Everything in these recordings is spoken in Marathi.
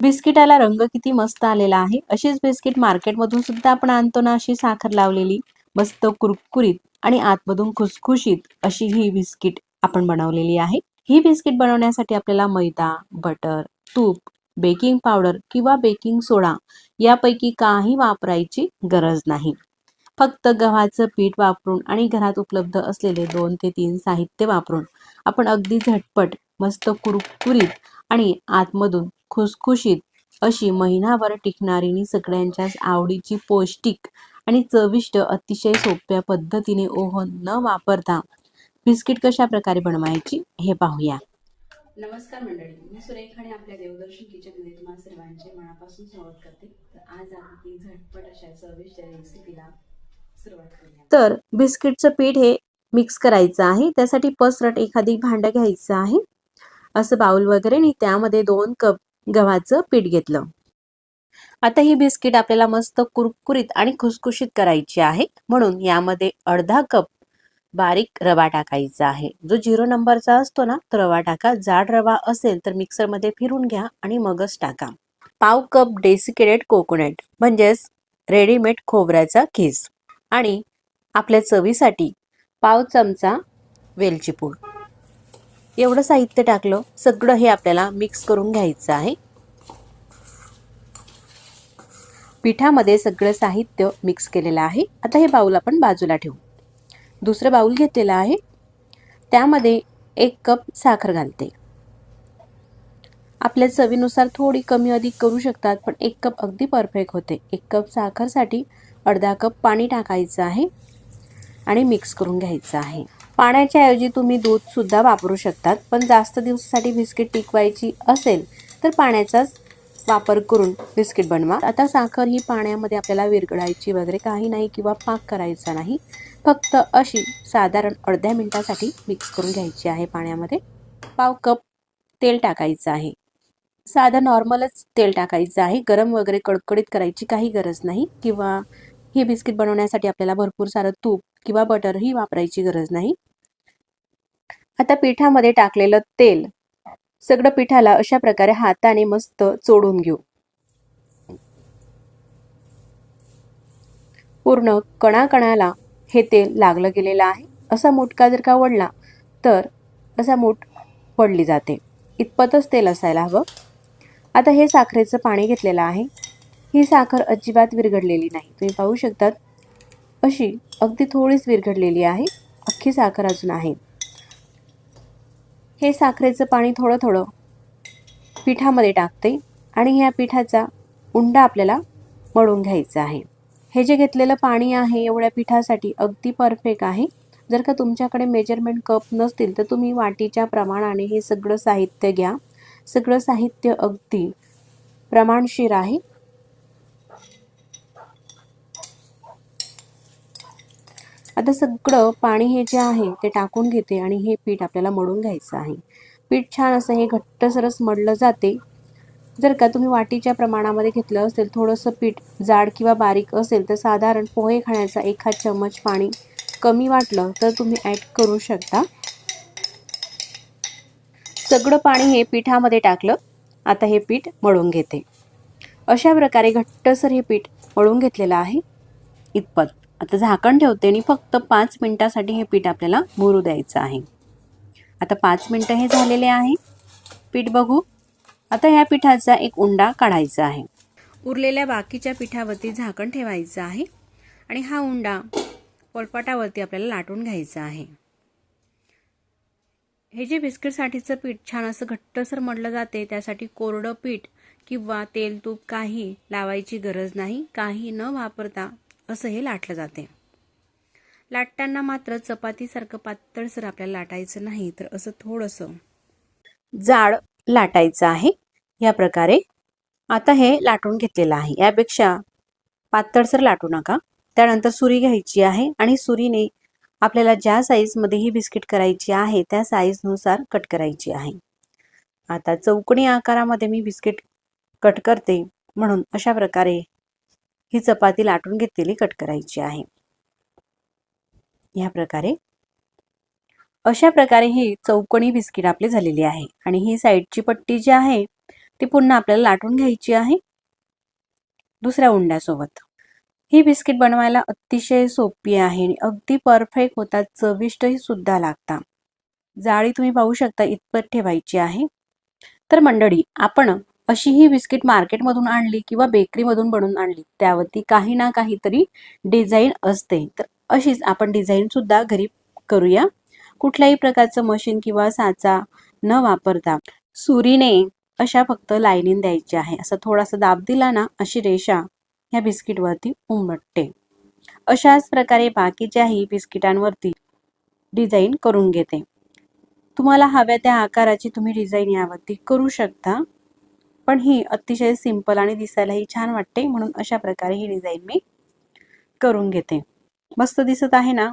बिस्किटाला रंग किती मस्त आलेला आहे. अशीच बिस्किट मार्केटमधून सुद्धा आपण आणतो ना अशी साखर लावलेली मस्त कुरकुरीत आणि आतमधून खुसखुशीत अशी ही बिस्किट आपण बनवलेली आहे. ही बिस्किट बनवण्यासाठी आपल्याला मैदा बटर तूप बेकिंग पावडर किंवा बेकिंग सोडा यापैकी काही वापरायची गरज नाही. फक्त गव्हाचं पीठ वापरून आणि घरात उपलब्ध असलेले दोन ते तीन साहित्य वापरून आपण अगदी झटपट मस्त कुरकुरीत आणि आतमधून खुसखुशीत अशी महिनाभर टिकणारी आणि सगळ्यांच्याच आवडीची पौष्टिक आणि चविष्ट अतिशय सोप्या पद्धतीने ओव्हन न वापरता बिस्किट कशा प्रकारे बनवायची हे पाहूया. नमस्कार मंडळी मी सुरेखाने आपल्या देवदर्शन किचनमध्ये तुम्हाला सर्वांचे मनापासून स्वागत करते. तर आज आपण झटपट अशा चविष्ट रेसिपीला सुरुवात करूया. तर बिस्किटचं पीठ हे मिक्स करायचं आहे त्यासाठी पसरट एखादी भांडं घ्यायचं आहे. असं बाउल वगैरे आणि त्यामध्ये दोन कप गव्हाचं पीठ घेतलं. आता ही बिस्किट आपल्याला मस्त कुरकुरीत आणि खुसखुशीत करायची आहे म्हणून यामध्ये अर्धा कप बारीक रवा टाकायचा आहे. जो झिरो नंबरचा असतो ना तो रवा टाका. जाड रवा असेल तर मिक्सरमध्ये फिरून घ्या आणि मगच टाका. पाव कप डेसिकेटेड कोकोनट म्हणजेच रेडीमेड खोबऱ्याचा खीस आणि आपल्या चवीसाठी पाव चमचा वेलची पूड. एवढं साहित्य टाकलं. सगळं हे आपल्याला मिक्स करून घ्यायचं आहे. पिठामध्ये सगळं साहित्य मिक्स केलेलं आहे. आता हे बाऊल आपण बाजूला ठेवू. दुसरं बाऊल घेतलेलं आहे. त्यामध्ये एक कप साखर घालते. आपल्या चवीनुसार थोडी कमी अधिक करू शकतात पण एक कप अगदी परफेक्ट होते. एक कप साखरसाठी अर्धा कप पाणी टाकायचं आहे आणि मिक्स करून घ्यायचं आहे. पाण्याच्या ऐवजी तुम्ही दूधसुद्धा वापरू शकतात पण जास्त दिवसासाठी बिस्किट टिकवायची असेल तर पाण्याचाच वापर करून बिस्किट बनवा. आता साखर ही पाण्यामध्ये आपल्याला विरघळायची वगैरे काही नाही किंवा पाक करायचा नाही. फक्त अशी साधारण अर्ध्या मिनिटासाठी मिक्स करून घ्यायची आहे पाण्यामध्ये. पाव कप तेल टाकायचं आहे. साधं नॉर्मलच तेल टाकायचं आहे. गरम वगैरे कडकडीत करायची काही गरज नाही किंवा हे बिस्किट बनवण्यासाठी आपल्याला भरपूर सारं तूप किंवा बटरही वापरायची गरज नाही. आता पिठामध्ये टाकलेलं तेल सगळं पिठाला अशा प्रकारे हाताने मस्त चोडून घेऊ. पूर्ण कणाकणाला हे तेल लागलं गेलेलं आहे. असा मुटका जर का वडला तर असा मूठ पडली जाते. इतपतच तेल असायला हवं. आता हे साखरेचं पाणी घेतलेलं आहे. ही साखर अजिबात विरघडलेली नाही. तुम्ही पाहू शकतात अशी अगदी थोडीच विरघडलेली आहे. अख्खी साखर अजून आहे. हे साखरेचं पाणी थोडं थोडं पिठामध्ये टाकते आणि ह्या पिठाचा उंडा आपल्याला मळून घ्यायचा आहे. हे जे घेतलेलं पाणी आहे एवढ्या पिठासाठी अगदी परफेक्ट आहे. जर का तुमच्याकडे मेजरमेंट कप नसतील तर तुम्ही वाटीच्या प्रमाणाने हे सगळं साहित्य घ्या. सगळं साहित्य अगदी प्रमाणशीर आहे. आता सगळं पाणी हे जे आहे ते टाकून घेते आणि हे पीठ आपल्याला मळून घ्यायचं आहे. पीठ छान असं हे घट्ट सरस मळलं जाते. जर का तुम्ही वाटीच्या प्रमाणामध्ये घेतलं असेल थोडंसं पीठ जाड किंवा बारीक असेल तर साधारण पोहे खाण्याचा एखाद चम्मच पाणी कमी वाटलं तर तुम्ही ॲड करू शकता. सगळं पाणी हे पिठामध्ये टाकलं आता हे पीठ मळून घेते. अशा प्रकारे घट्टसर हे पीठ मळून घेतलेलं आहे. इतपत आता झाकण ठेवते आणि फक्त पाच मिनटासाठी हे पीठ आपल्याला मुरू द्यायचं आहे. आता पाच मिनटं हे झालेले आहे. पीठ बघू. आता ह्या पिठाचा एक उंडा काढायचा आहे. उरलेल्या बाकीच्या पिठावरती झाकण ठेवायचं आहे. आणि हा उंडा पोलपाटावरती आपल्याला लाटून घ्यायचा आहे. हे जे बिस्किटसाठीचं पीठ छान असं घट्टसर म्हटलं जाते त्यासाठी कोरडं पीठ किंवा तेल तूप काही लावायची गरज नाही. काही न वापरता असं हे लाटलं जाते. लाटताना मात्र चपातीसारखं पातळसर आपल्याला लाटायचं नाही तर असं थोडंसं जाड लाटायचं आहे. या प्रकारे आता हे लाटून घेतलेलं आहे. यापेक्षा पातळसर लाटू नका. त्यानंतर सुरी घ्यायची आहे आणि सुरीने आपल्याला ज्या साईजमध्ये ही बिस्किट करायची आहे त्या साईजनुसार कट करायची आहे. आता चौकणी आकारामध्ये मी बिस्किट कट करते म्हणून अशा प्रकारे ही चपाती लाटून घेतलेली कट करायची आहे. ह्या प्रकारे अशा प्रकारे ही चौकणी बिस्किट आपली झालेली आहे आणि ही साईडची पट्टी जी आहे ती पुन्हा आपल्याला लाटून घ्यायची आहे. दुसऱ्या उंड्यासोबत. ही बिस्किट बनवायला अतिशय सोपी आहे आणि अगदी परफेक्ट होतात चविष्टही सुद्धा लागतात. जाळी तुम्ही पाहू शकता इतपत ठेवायची आहे. तर मंडळी आपण अशी ही बिस्किट मार्केटमधून आणली किंवा बेकरीमधून बनवून आणली त्यावरती काही ना काहीतरी डिझाईन असते. तर अशीच आपण डिझाईन सुद्धा घरी करूया. कुठल्याही प्रकारचं मशीन किंवा साचा न वापरता सुरीने अशा फक्त लाईनिंग द्यायची आहे. असं थोडासा दाब दिला ना अशी रेषा ह्या बिस्किटवरती उमटते. अशाच प्रकारे बाकीच्याही बिस्किटांवरती डिझाईन करून घेते. तुम्हाला हव्या त्या आकाराची तुम्ही डिझाईन यावरती करू शकता. पण ही अतिशय सिंपल आणि दिसायलाही छान वाटते. म्हणून अशा प्रकारे ही डिझाईन मी करून घेते. मस्त दिसत आहे ना?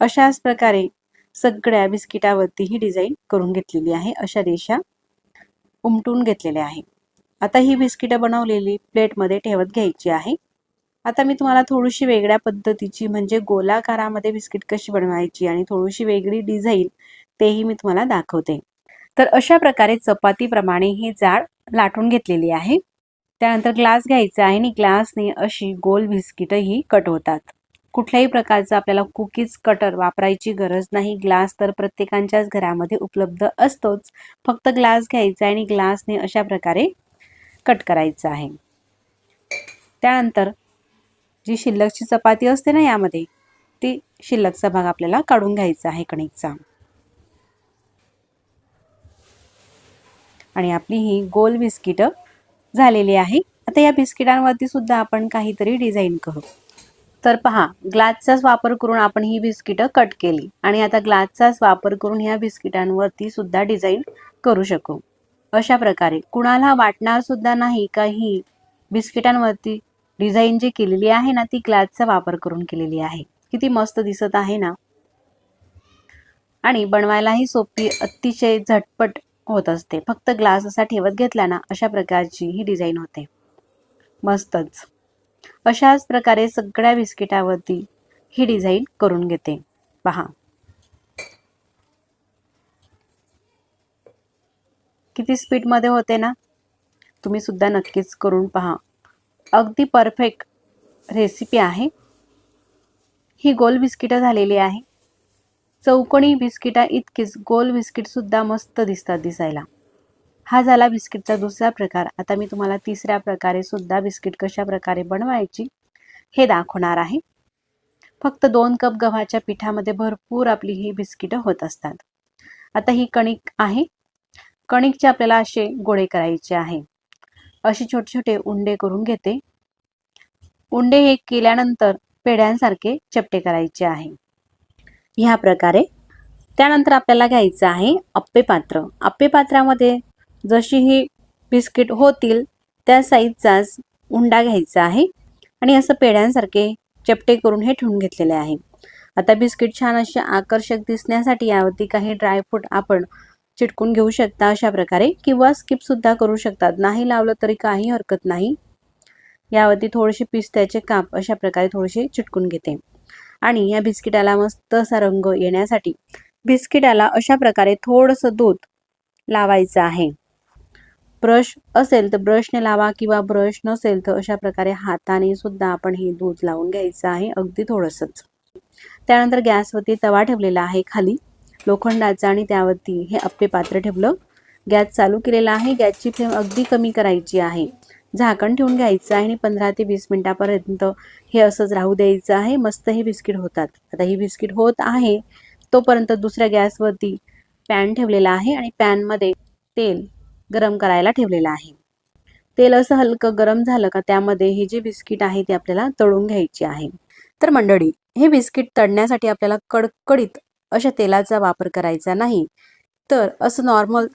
अशाच प्रकारे सगळ्या बिस्किटावरती ही डिझाईन करून घेतलेली आहे. अशा रेषा उमटून घेतलेल्या आहे. आता ही बिस्किटं बनवलेली प्लेटमध्ये ठेवत घ्यायची आहे. आता मी तुम्हाला थोडीशी वेगळ्या पद्धतीची म्हणजे गोलाकारामध्ये बिस्किट कशी बनवायची आणि थोडीशी वेगळी डिझाईन तेही मी तुम्हाला दाखवते. तर अशा प्रकारे चपातीप्रमाणे ही जाड लाटून घेतलेली आहे. त्यानंतर ग्लास घ्यायचा आहे आणि ग्लासने अशी गोल बिस्किटही कट होतात. कुठल्याही प्रकारचं आपल्याला कुकीज कटर वापरायची गरज नाही. ग्लास तर प्रत्येकांच्याच घरामध्ये उपलब्ध असतोच. फक्त ग्लास घ्यायचा आणि ग्लासने अशा प्रकारे कट करायचं आहे. त्यानंतर जी शिल्लकची चपाती असते ना यामध्ये ती शिल्लकचा भाग आपल्याला काढून घ्यायचा आहे कणिकचा. आणि आपली ही गोल बिस्किटं झालेली आहे. आता या बिस्किटांवरती सुद्धा आपण काहीतरी डिझाईन करू. तर पहा ग्लासचाच वापर करून आपण ही बिस्किटं कट केली. आणि आता ग्लासचाच वापर करून ह्या बिस्किटांवरती सुद्धा डिझाईन करू शकू. अशा प्रकारे कुणाला वाटणार सुद्धा नाही का ही बिस्किटांवरती डिझाईन जी केलेली आहे ना ती ग्लासचा वापर करून केलेली आहे. किती मस्त दिसत आहे ना? आणि बनवायलाही सोपी अतिशय झटपट होत असते. फक्त ग्लास असा ठेवत घेतला ना अशा प्रकारची ही डिझाईन होते. मस्तच. अशाच प्रकारे सगळ्या बिस्किटावरती ही डिझाईन करून घेते. पहा. किती स्पीडमध्ये होते ना? तुम्ही सुद्धा नक्कीच करून पहा. अगदी परफेक्ट रेसिपी आहे. ही गोल बिस्किटं झालेली आहे. चौकोनी बिस्किटा इतकीच गोल बिस्किटसुद्धा मस्त दिसतात दिसायला. हा झाला बिस्किटचा दुसरा प्रकार. आता मी तुम्हाला तिसऱ्या प्रकारे सुद्धा बिस्किट कशा प्रकारे बनवायची हे दाखवणार आहे. फक्त दोन कप गव्हाच्या पिठामध्ये भरपूर आपली ही बिस्किटं होत असतात. आता ही कणिक आहे. कणिकचे आपल्याला असे गोळे करायचे आहे. असे छोटे छोटे उंडे करून घेते. उंडे हे केल्यानंतर पेढ्यांसारखे चपटे करायचे आहे. ह्या प्रकारे. त्यानंतर आपल्याला घ्यायचं आहे अप्पे पात्र. अप्पे पात्रामध्ये जशी ही बिस्किट होतील त्या साईजचाच उंडा घ्यायचा आहे. आणि असं पेढ्यांसारखे चपटे करून हे ठेवून घेतलेले आहे. आता बिस्किट छान असे आकर्षक दिसण्यासाठी यावरती काही ड्रायफ्रूट आपण चिटकून घेऊ शकता अशा प्रकारे किंवा स्किपसुद्धा करू शकतात. नाही लावलं तरी काही हरकत नाही. यावरती थोडेसे पिस्त्याचे काप अशा प्रकारे थोडेसे चिटकून घेते. आणि या बिस्किटाला मस्त असा रंग येण्यासाठी बिस्किटाला अशा प्रकारे थोडंसं दूध लावायचं आहे. ब्रश असेल तर ब्रशने लावा किंवा ब्रश नसेल तर अशा प्रकारे हाताने सुद्धा आपण हे दूध लावून घ्यायचं आहे अगदी थोडंसंच. त्यानंतर गॅसवरती तवा ठेवलेला आहे खाली लोखंडाचा आणि त्यावरती हे आपले पात्र ठेवलं. गॅस चालू केलेला आहे गॅसची फ्लेम अगदी कमी करायची आहे. झाकण ठेवून घ्यायचं आहे आणि पंधरा ते वीस मिनिटापर्यंत हे असंच राहू द्यायचं आहे. मस्त हे बिस्किट होतात. आता ही बिस्किट होत आहे. तोपर्यंत दुसऱ्या गॅसवरती पॅन ठेवलेला आहे आणि पॅनमध्ये तेल गरम करायला ठेवलेलं आहे. तेल असं हलकं गरम झालं का त्यामध्ये हे जे बिस्किट आहे ते आपल्याला तळून घ्यायचे आहे. तर मंडळी हे बिस्किट तळण्यासाठी आपल्याला कडकडीत अशा तेलाचा वापर करायचा नाही. तर असं नॉर्मल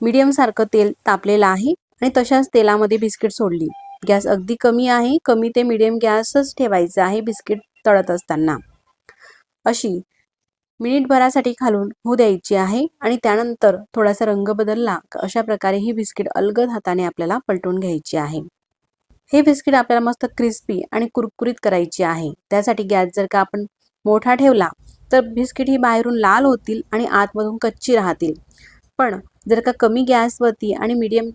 मीडियमसारखं तेल तापलेलं आहे. आणि तशाच तेलामध्ये बिस्किट सोडली. गॅस अगदी कमी आहे कमी ते मिडियम गॅसच ठेवायचा आहे बिस्किट तळत असताना. अशी मिनिटभरासाठी खालून होऊ द्यायची आहे आणि त्यानंतर थोडासा रंग बदलला अशा प्रकारे ही बिस्किट अलगद हाताने आपल्याला पलटून घ्यायची आहे. हे बिस्किट आपल्याला मस्त क्रिस्पी आणि कुरकुरीत करायची आहे. त्यासाठी गॅस जर का आपण मोठा ठेवला तर बिस्किट ही बाहेरून लाल होतील आणि आतमधून कच्ची राहतील. पण जर का कमी गॅसवरती आणि मीडियम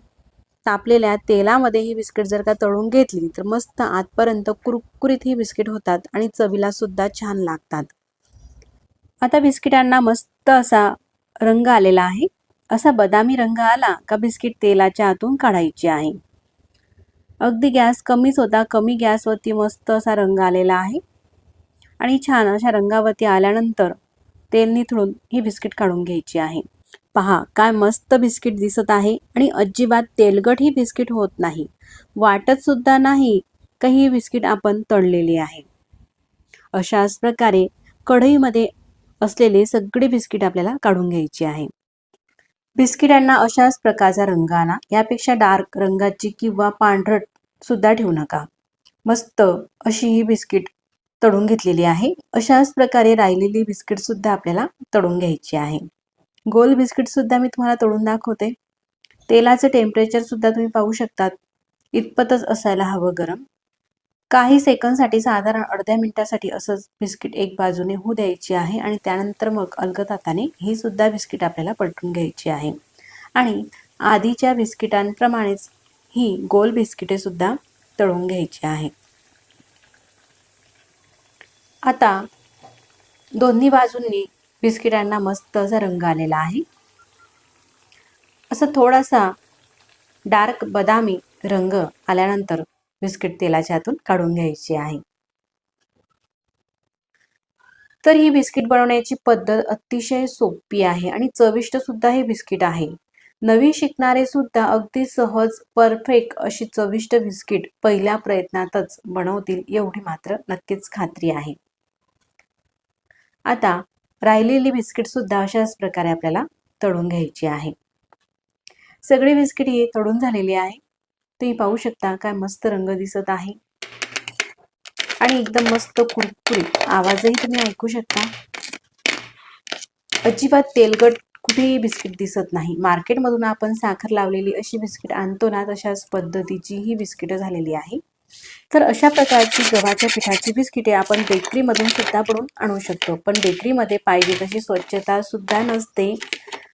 तापलेल्या तेलामध्ये ही बिस्किट जर का तळून घेतली तर मस्त आतपर्यंत कुरकुरीत ही बिस्किट होतात आणि चवीला सुद्धा छान लागतात. आता बिस्किटांना मस्त असा रंग आलेला आहे. असा बदामी रंग आला का बिस्किट तेलाच्या आतून काढायची आहे. अगदी गॅस कमीच होता कमी गॅसवरती मस्त असा रंग आलेला आहे. आणि छान अशा रंगावरती आल्यानंतर तेल निथळून ही बिस्किट काढून घ्यायची आहे. पहा काय मस्त बिस्किट दिसत आहे आणि अजिबात तेलगट ही बिस्किट होत नाही. वाटत सुद्धा नाही का ही बिस्किट आपण तळलेली आहे. अशाच प्रकारे कढईमध्ये असलेले सगळे बिस्किट आपल्याला काढून घ्यायचे आहे. बिस्किटांना अशाच प्रकारचा रंग आला यापेक्षा डार्क रंगाची किंवा पांढरट सुद्धा ठेवू नका. मस्त अशी ही बिस्किट तळून घेतलेली आहे. अशाच प्रकारे राहिलेली बिस्किट सुद्धा आपल्याला तळून घ्यायची आहे. गोल बिस्किट सुद्धा मी तुम्हाला तळून दाखवते. तेलाचं टेम्परेचर सुद्धा तुम्ही पाहू शकतात. इतपतच असायला हवं गरम. काही सेकंदसाठी साधारण अर्ध्या मिनिटासाठी असंच बिस्किट एक बाजूने होऊ द्यायची आहे आणि त्यानंतर मग अलगद हाताने ही सुद्धा बिस्किट आपल्याला पलटून घ्यायची आहे. आणि आधीच्या बिस्किटांप्रमाणेच ही गोल बिस्किटे सुद्धा तळून घ्यायची आहे. आता दोन्ही बाजूंनी बिस्किटांना मस्त असा रंग आलेला आहे. असं थोडासा डार्क बदामी रंग आल्यानंतर बिस्किट तेलाच्या हातून काढून घ्यायची आहे. तर ही बिस्किट बनवण्याची पद्धत अतिशय सोपी आहे आणि चविष्ट सुद्धा हे बिस्किट आहे. नवीन शिकणारे सुद्धा अगदी सहज परफेक्ट अशी चविष्ट बिस्किट पहिल्या प्रयत्नातच बनवतील एवढी मात्र नक्कीच खात्री आहे. आता राहिलेली बिस्किट सुद्धा अशाच प्रकारे आपल्याला तळून घ्यायची आहे. सगळी बिस्किट ही तळून झालेली आहे. तुम्ही पाहू शकता काय मस्त रंग दिसत आहे. आणि एकदम मस्त कुरकुरीत. आवाजही तुम्ही ऐकू शकता. अजिबात तेलगट कुठेही बिस्किट दिसत नाही. मार्केटमधून आपण साखर लावलेली अशी बिस्किट आणतो ना तशाच पद्धतीची ही बिस्किटं झालेली आहे. तर अशा प्रकारची गव्हाच्या पिठाची बिस्किटे आपण बेकरीमधून सुद्धा बनवून आणू शकतो. पण बेकरीमध्ये पाहिजे तशी स्वच्छता सुद्धा नसते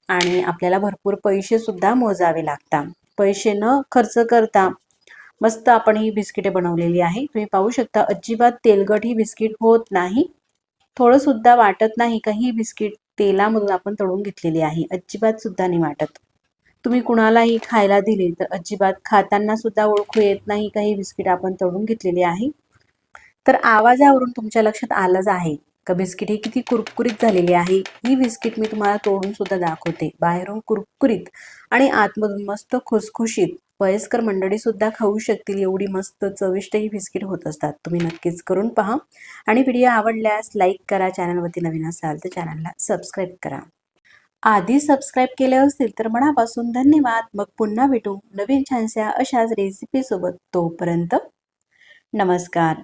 आणि आपल्याला भरपूर पैसे सुद्धा मोजावे लागतात. पैसे न खर्च करता मस्त आपण ही बिस्किटे बनवलेली आहे. तुम्ही पाहू शकता अजिबात तेलगट ही बिस्किट होत नाही. थोडं सुद्धा वाटत नाही का ही बिस्किट तेलामधून आपण तळून घेतलेली आहे. अजिबात सुद्धा नाही वाटत. तुम्ही कुणालाही खायला दिले तर अजिबात खाताना सुद्धा ओळखू येत नाही. का ही बिस्किट आपण तळून घेतलेली आहे. तर आवाजावरून तुमच्या लक्षात आलंच आहे. का बिस्किट ही किती कुरकुरीत झालेली आहे? ही बिस्किट मी तुम्हाला तोडून सुद्धा दाखवते. बाहेरून कुरकुरीत आणि आतमधून मस्त खुसखुशीत वयस्कर मंडळी सुद्धा खाऊ शकतील. एवढी मस्त चविष्ट ही बिस्किट होत असतात. तुम्ही नक्कीच करून पहा. आणि व्हिडिओ आवडल्यास लाईक करा. चॅनलवरती नवीन असाल तर चॅनलला सबस्क्राईब करा. आधी सबस्क्राईब केले असतील तर मनापासून धन्यवाद. मग पुन्हा भेटू नवीन छानशा अशाच रेसिपीसोबत तोपर्यंत नमस्कार.